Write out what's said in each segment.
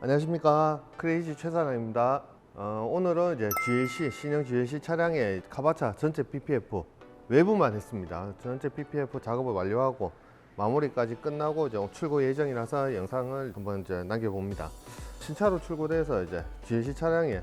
안녕하십니까 크레이지 최사랑입니다. 어, 오늘은 이제 GLC 신형 GLC 차량의 카바차 전체 PPF 외부만 했습니다. 전체 PPF 작업을 완료하고 마무리까지 끝나고 이제 출고 예정이라서 영상을 한번 이제 남겨봅니다. 신차로 출고돼서 이제 GLC 차량의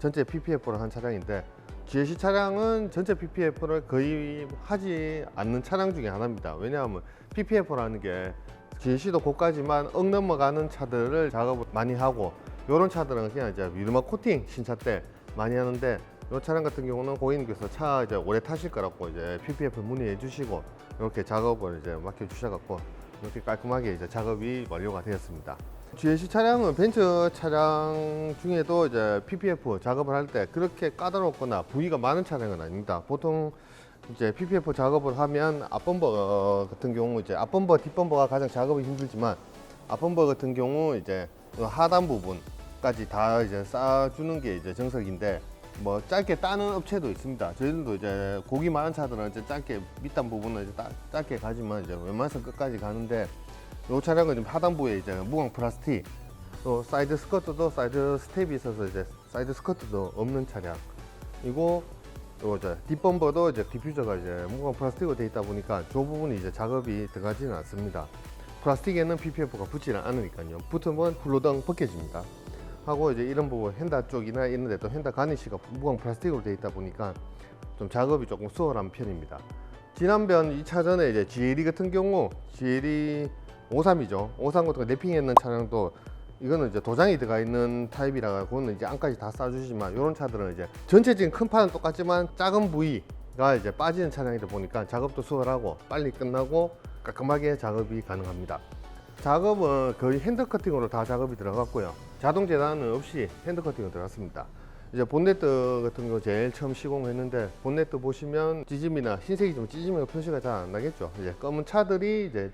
전체 PPF를 한 차량인데 GLC 차량은 전체 PPF를 거의 하지 않는 차량 중에 하나입니다. 왜냐하면 PPF라는 게 GLC도 고가지만 억 넘어가는 차들을 작업을 많이 하고 이런 차들은 그냥 이제 유리막 코팅 신차 때 많이 하는데 이 차량 같은 경우는 고객님께서 차 이제 오래 타실 거라고 이제 PPF 문의해 주시고 이렇게 작업을 이제 맡겨 주셔갖고 이렇게 깔끔하게 이제 작업이 완료가 되었습니다. GLC 차량은 벤츠 차량 중에도 이제 PPF 작업을 할 때 그렇게 까다롭거나 부위가 많은 차량은 아닙니다. 보통 이제 PPF 작업을 하면 앞범버 같은 경우 이제 앞범버 뒷범버가 가장 작업이 힘들지만 앞범버 같은 경우 이제 이 하단 부분까지 다 이제 쌓아주는 게 이제 정석인데 뭐 짧게 따는 업체도 있습니다. 저희들도 이제 고기 많은 차들은 이제 짧게 밑단 부분은 이제 따- 짧게 가지만 이제 웬만해서 끝까지 가는데 이 차량은 지금 하단부에 이제 무광 플라스틱 또 사이드 스커트도 사이드 스텝이 있어서 이제 사이드 스커트도 없는 차량 이고 요 이제 뒷범버도 이제 디퓨저가 이제 무광 플라스틱으로 되어 있다 보니까 저 부분이 이제 작업이 들어가지는 않습니다. 플라스틱에는 PPF가 붙지는 않으니까요. 붙으면 훌러덩 벗겨집니다. 하고 이제 이런 부분 핸다 쪽이나 이런 데도 핸다 가니쉬가 무광 플라스틱으로 되어 있다 보니까 좀 작업이 조금 수월한 편입니다. 지난번 2차 전에 이제 GLE 같은 경우 GLE 53이죠. 53 같은 거 랩핑했는 차량도 이거는 이제 도장이 들어가 있는 타입이라 그거는 이제 안까지 다 쏴주시지만 이런 차들은 이제 전체적인 큰 판은 똑같지만 작은 부위가 이제 빠지는 차량이다 보니까 작업도 수월하고 빨리 끝나고 깔끔하게 작업이 가능합니다. 작업은 거의 핸드 커팅으로 다 작업이 들어갔고요. 자동 재단은 없이 핸드 커팅으로 들어갔습니다. 이제 본네트 같은 거 제일 처음 시공했는데 본네트 보시면 찌짐이나 흰색이 좀 찌짐이가 표시가 잘 안 나겠죠. 이제 검은 차들이 이제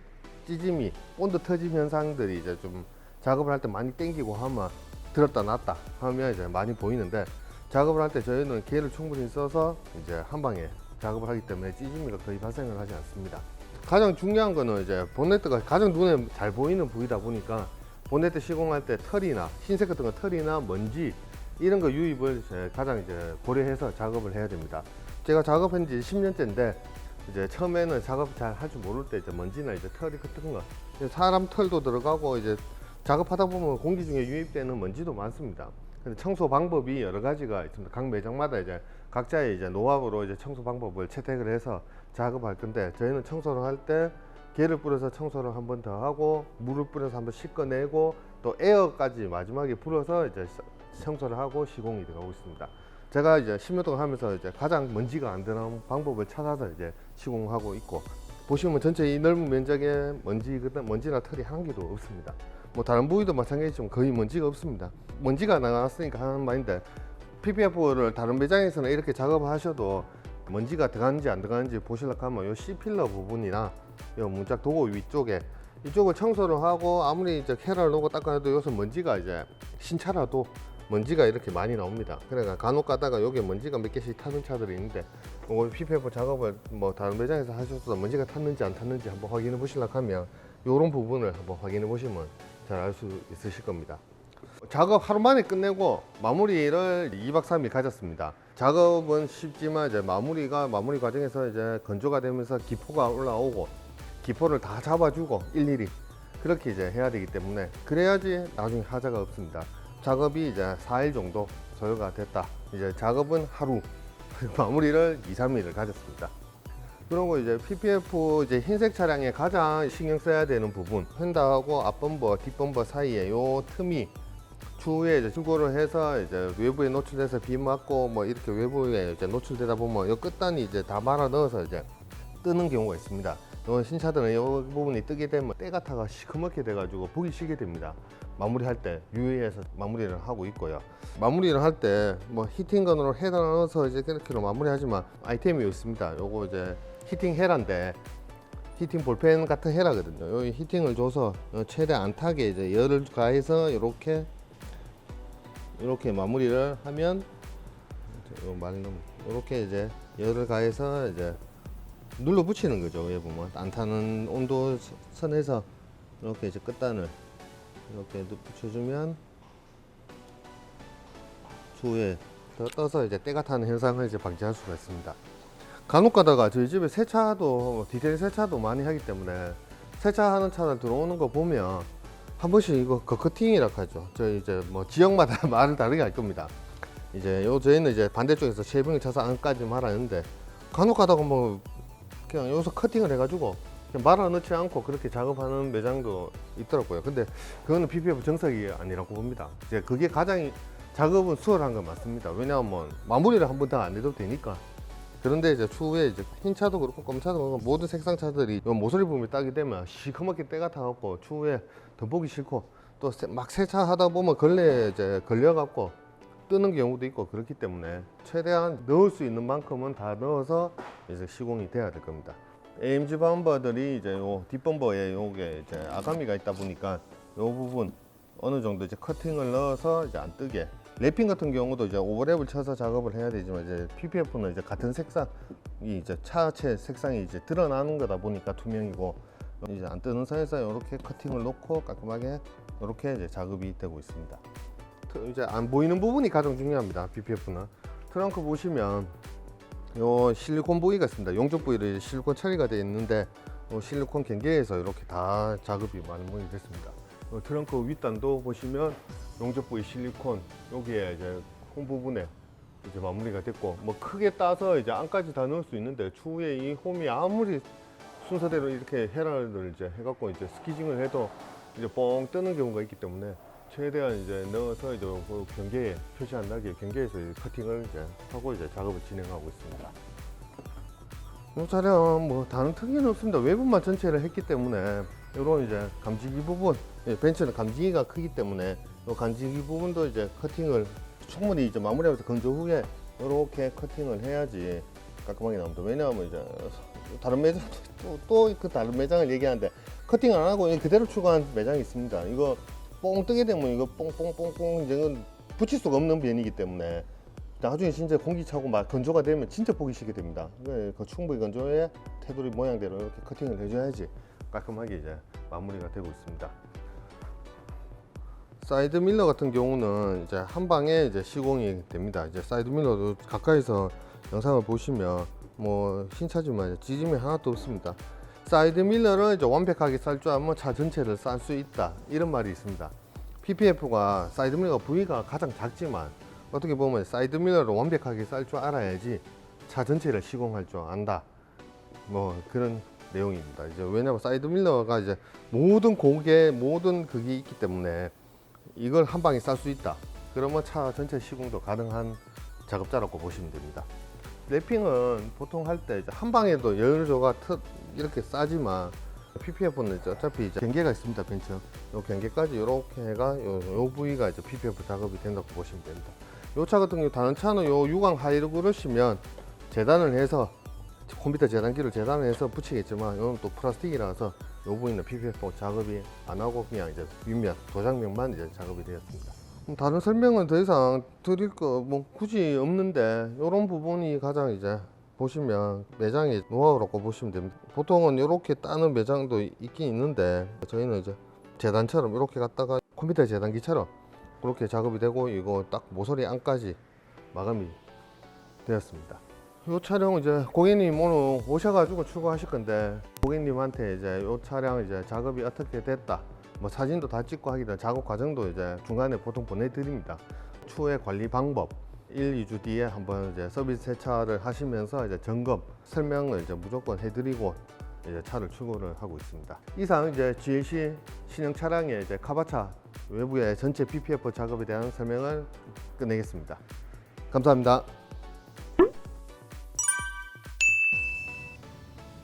찌짐이 본드 터짐 현상들이 이제 좀 작업을 할 때 많이 땡기고 하면 들었다 놨다 하면 이제 많이 보이는데 작업을 할 때 저희는 기회를 충분히 써서 이제 한 방에 작업을 하기 때문에 찌짐이가 거의 발생을 하지 않습니다. 가장 중요한 거는 이제 본네트가 가장 눈에 잘 보이는 부위다 보니까 본네트 시공할 때 털이나 흰색 같은 거 털이나 먼지 이런 거 유입을 이제 가장 이제 고려해서 작업을 해야 됩니다. 제가 작업한 지 10년째인데 이제 처음에는 작업 잘 할 줄 모를 때 이제 먼지나 이제 털이 같은 거 사람 털도 들어가고 이제 작업하다 보면 공기 중에 유입되는 먼지도 많습니다. 근데 청소 방법이 여러 가지가 있습니다. 각 매장마다 이제 각자의 이제 노하우로 이제 청소 방법을 채택을 해서 작업할 건데 저희는 청소를 할 때 개를 뿌려서 청소를 한 번 더 하고 물을 뿌려서 한 번 씻어내고 또 에어까지 마지막에 불어서 이제 청소를 하고 시공이 들어가고 있습니다. 제가 이제 10년 동안 하면서 이제 가장 먼지가 안 드는 방법을 찾아서 이제 시공하고 있고 보시면 전체 이 넓은 면적에 먼지 먼지나 털이 한 개도 없습니다. 뭐 다른 부위도 마찬가지지만 거의 먼지가 없습니다. 먼지가 나갔으니까 하는 말인데 PPF를 다른 매장에서는 이렇게 작업을 하셔도 먼지가 들어가는지 안 들어가는지 보시려고 하면 요 C 필러 부분이나 요 문짝 도구 위쪽에 이쪽을 청소를 하고 아무리 이제 캐럴 놓고 닦아도 여기서 먼지가 이제 신차라도 먼지가 이렇게 많이 나옵니다. 그러니까 간혹 가다가 여기에 먼지가 몇 개씩 타는 차들이 있는데 이거 PPF 작업을 뭐 다른 매장에서 하셔서 먼지가 탔는지 안 탔는지 한번 확인해 보시려고 하면 이런 부분을 한번 확인해 보시면 잘 알 수 있으실 겁니다. 작업 하루 만에 끝내고 마무리를 2박 3일 가졌습니다. 작업은 쉽지만 이제 마무리가 마무리 과정에서 이제 건조가 되면서 기포가 올라오고 기포를 다 잡아주고 일일이 그렇게 이제 해야 되기 때문에 그래야지 나중에 하자가 없습니다. 작업이 이제 4일 정도 소요가 됐다. 이제 작업은 하루 마무리를 2, 3일을 가졌습니다. 그리고 이제 PPF 이제 흰색 차량에 가장 신경 써야 되는 부분 휀다하고 앞범버, 뒷범버 사이에 요 틈이 추후에 이제 출고를 해서 이제 외부에 노출돼서 비 맞고 뭐 이렇게 외부에 이제 노출되다 보면 요 끝단이 이제 다 말아 넣어서 이제 뜨는 경우가 있습니다. 요 신차들은 이 부분이 뜨게 되면 때가 타가 시커멓게 돼가지고 보기 싫게 됩니다. 마무리할 때 유의해서 마무리를 하고 있고요. 마무리를 할 때 뭐 히팅건으로 헤더 넣어서 이제 이렇게로 마무리하지만 아이템이 있습니다. 요거 이제 히팅 헤라인데 히팅 볼펜 같은 헤라거든요. 여기 히팅을 줘서 최대 안 타게 이제 열을 가해서 이렇게 이렇게 마무리를 하면 이렇게 이제 열을 가해서 이제 눌러 붙이는 거죠. 외부만 안 타는 온도 선에서 이렇게 이제 끝단을 이렇게 누- 붙여주면 더 떠서 이제 때가 타는 현상을 이제 방지할 수가 있습니다. 간혹 가다가 저희 집에 세차도 디테일 세차도 많이 하기 때문에 세차하는 차들 들어오는 거 보면 한 번씩 이거 거커팅이라 하죠. 저희 이제 뭐 지역마다 말을 다르게 할 겁니다. 이제 요 저희는 이제 반대쪽에서 쉐빙을 쳐서 안까지 말하는데 간혹 가다가 뭐 그냥 여기서 커팅을 해가지고 말아 넣지 않고 그렇게 작업하는 매장도 있더라고요. 근데 그거는 PPF 정석이 아니라고 봅니다. 이제 그게 가장 작업은 수월한 건 맞습니다. 왜냐하면 마무리를 한번더안 해도 되니까. 그런데 이제 추후에 이제 흰 차도 그렇고 검은 차도 그렇고 모든 색상 차들이 요 모서리 부분이 따게 되면 시커멓게 때가 타갖고 추후에 더 보기 싫고 또 막 세차 하다 보면 걸레 이제 걸려갖고 뜨는 경우도 있고 그렇기 때문에 최대한 넣을 수 있는 만큼은 다 넣어서 이제 시공이 돼야 될 겁니다. AMG 범버들이 이제 요 뒷범버에 요게 이제 아가미가 있다 보니까 요 부분 어느 정도 이제 커팅을 넣어서 이제 안 뜨게 랩핑 같은 경우도 이제 오버랩을 쳐서 작업을 해야 되지만 이제 PPF는 이제 같은 색상이 이제 차체 색상이 이제 드러나는 거다 보니까 투명이고 이제 안 뜨는 선에서 이렇게 커팅을 놓고 깔끔하게 이렇게 이제 작업이 되고 있습니다. 트- 이제 안 보이는 부분이 가장 중요합니다. PPF는 트렁크 보시면 요 실리콘 부위가 있습니다. 용접 이제 실리콘 처리가 되어 있는데 요 실리콘 경계에서 이렇게 다 작업이 마무리 됐습니다. 요 트렁크 윗단도 보시면 용접 부위 실리콘 여기에 이제 홈 부분에 이제 마무리가 됐고 뭐 크게 따서 이제 안까지 다 넣을 수 있는데 추후에 이 홈이 아무리 순서대로 이렇게 헤라를 이제 해갖고 이제 스키징을 해도 이제 뻥 뜨는 경우가 있기 때문에 최대한 이제 넣어서 이제 그 경계에 표시 안 나게 경계에서 이제 커팅을 이제 하고 이제 작업을 진행하고 있습니다. 이 차량 뭐 다른 특이는 없습니다. 외부만 전체를 했기 때문에 이런 이제 감지기 부분, 예, 벤츠는 감지기가 크기 때문에 이 감지기 부분도 이제 커팅을 충분히 이제 마무리하면서 건조 후에 이렇게 커팅을 해야지 깔끔하게 나옵니다. 왜냐하면 이제 다른 매장 또그 다른 매장을 얘기하는데 커팅 안 하고 그대로 출고한 매장이 있습니다. 이거 뽕 뜨게 되면 이거 뽕뽕뽕뽕 이제 이건 붙일 수가 없는 변이기 때문에 나중에 진짜 공기 차고 막 건조가 되면 진짜 보기 싫게 됩니다. 그 충분히 건조해 테두리 모양대로 이렇게 커팅을 해줘야지 깔끔하게 이제 마무리가 되고 있습니다. 사이드 밀러 같은 경우는 이제 한 방에 이제 시공이 됩니다. 이제 사이드 밀러도 가까이서 영상을 보시면 뭐 흰차지만 지짐이 하나도 없습니다. 사이드 밀러를 이제 완벽하게 쌀 줄 알면 차 전체를 쌀 수 있다 이런 말이 있습니다. PPF가 사이드 밀러가 부위가 가장 작지만 어떻게 보면 사이드 밀러를 완벽하게 쌀 줄 알아야지 차 전체를 시공할 줄 안다. 뭐 그런 내용입니다. 이제 왜냐면 사이드 밀러가 이제 모든 고개 모든 그게 있기 때문에 이걸 한 방에 쌀 수 있다. 그러면 차 전체 시공도 가능한 작업자라고 보시면 됩니다. 랩핑은 보통 할 때 한 방에도 여유조가 트 이렇게 싸지만 PPF는 이제 어차피 이제 경계가 있습니다 벤츠. 요 경계까지 이렇게 해가 요, 요 부위가 이제 PPF 작업이 된다고 보시면 됩니다. 요 차 같은 경우 다른 차는 요 유광 하이를 그러시면 재단을 해서 컴퓨터 재단기를 재단을 해서 붙이겠지만 이건 또 플라스틱이라서 요 부위는 PPF 작업이 안 하고 그냥 이제 윗면 도장면만 이제 작업이 되었습니다. 음, 다른 설명은 더 이상 드릴 거 뭐 굳이 없는데 이런 부분이 가장 이제 보시면 매장의 노하우라고 보시면 됩니다. 보통은 이렇게 따는 매장도 있긴 있는데 저희는 이제 재단처럼 이렇게 갖다가 컴퓨터 재단기처럼 그렇게 작업이 되고 이거 딱 모서리 안까지 마감이 되었습니다. 이 차량 이제 고객님 오늘 오셔가지고 출고하실 건데 고객님한테 이제 이 차량 이제 작업이 어떻게 됐다 뭐 사진도 다 찍고 하기 전에 작업 과정도 이제 중간에 보통 보내드립니다. 추후에 관리 방법 1, 2주 뒤에 한번 이제 서비스 세차를 하시면서 이제 점검 설명을 이제 무조건 해드리고 이제 차를 출고를 하고 있습니다. 이상 이제 GLC 신형 차량의 이제 카바차 외부의 전체 PPF 작업에 대한 설명을 끝내겠습니다. 감사합니다.